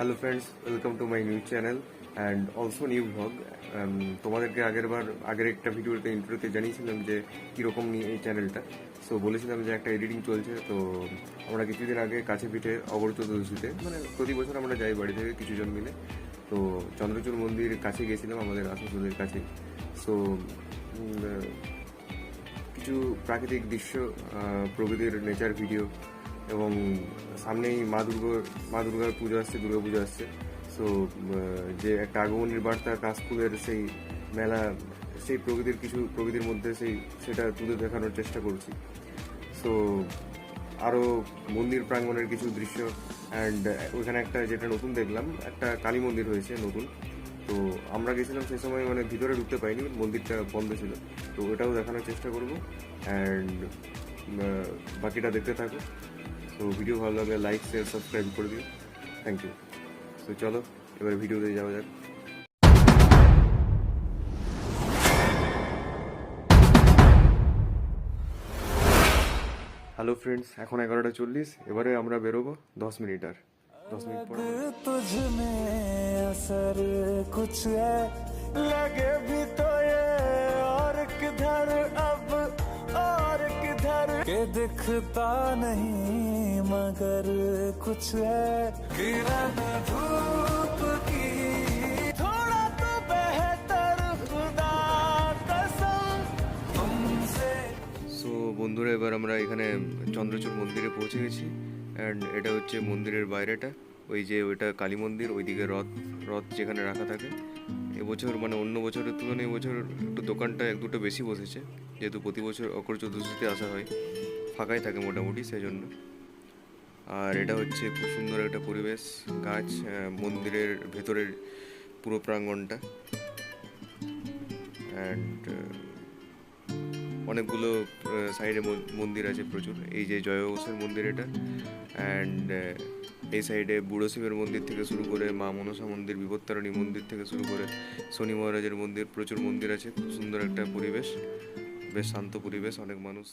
Hello friends welcome to my new channel and also new vlog তোমাদেরকে আগের বার, আগের একটা ভিডিওতে ইন্টারভিউতে জানিয়েছিলাম যে কীরকম নিয়ে এই চ্যানেলটা সো বলেছিলাম যে একটা এডিটিং চলছে, তো আমরা কিছুদিন আগে কাছে পিঠে অবর চতুর্দশীতে মানে প্রতি বছর আমরা যাই বাড়ি থেকে কিছুজন মিলে। তো চন্দ্রচূড় মন্দির কাছে গেছিলাম আমাদের আসানসোলের কাছে। সো কিছু প্রাকৃতিক দৃশ্য প্রকৃতির নেচার ভিডিও এবং সামনেই মা দুর্গার মা দুর্গার পুজো আসছে, দুর্গা পুজো আসছে। সো যে একটা আগমনীর বার্তা কাশফুলের সেই মেলা, সেই প্রকৃতির কিছু প্রকৃতির মধ্যে সেই, সেটা তুলে দেখানোর চেষ্টা করছি। সো আরও মন্দির প্রাঙ্গণের কিছু দৃশ্য অ্যান্ড ওইখানে একটা যেটা নতুন দেখলাম, একটা কালী মন্দির হয়েছে নতুন। তো আমরা গেছিলাম সে সময় মানে ভিতরে ঢুকতে পাইনি মন্দিরটা বন্ধ ছিল। তো ওটাও দেখানোর চেষ্টা করব অ্যান্ড বাকিটা দেখতে থাকো। তো ভিডিও ভালো লাগলে লাইক শেয়ার সাবস্ক্রাইব করে দিও থ্যাংক ইউ তো চলো এবার ভিডিওতে যাওয়া যাক হ্যালো ফ্রেন্ডস এখন এগারোটা চল্লিশ এবারে আমরা বেরোবো দশ মিনিট আর দশ মিনিট পর तुझ में असर कुछ है लगे भी तो के दिखता नहीं मगर कुछ है किरण धूप की थोड़ा तो बेहतर खुदा कसम तुमसे সো বন্ধুরা এবার আমরা এখানে চন্দ্রচূড় মন্দিরে পৌঁছে গেছি অ্যান্ড এটা হচ্ছে মন্দিরের বাইরেটা ওই যে ওইটা কালী মন্দির, ওইদিকে রথ রথ যেখানে রাখা থাকে। এবছর মানে অন্য বছরের তুলনায় এবছর একটু দোকানটা এক দুটো বেশি বসেছে। যেহেতু প্রতি বছর অকর চতুর্থীতে আসা হয়, ফাঁকাই থাকে মোটামুটি সেই জন্য আর এটা হচ্ছে খুব সুন্দর একটা পরিবেশ, গাছ মন্দিরের ভেতরের পুরো প্রাঙ্গণটা অ্যান্ড অনেকগুলো সাইডে মন্দির আছে প্রচুর। এই যে জয় মন্দির এটা। অ্যান্ড এই সাইডে বুড়ো শিবের মন্দির থেকে শুরু করে মা মনসা মন্দির বিপত্তারণী মন্দির থেকে শুরু করে শনি মহারাজের মন্দির প্রচুর মন্দির আছে। খুব সুন্দর একটা পরিবেশ। বেশ শান্ত পরিবেশ, অনেক মানুষ।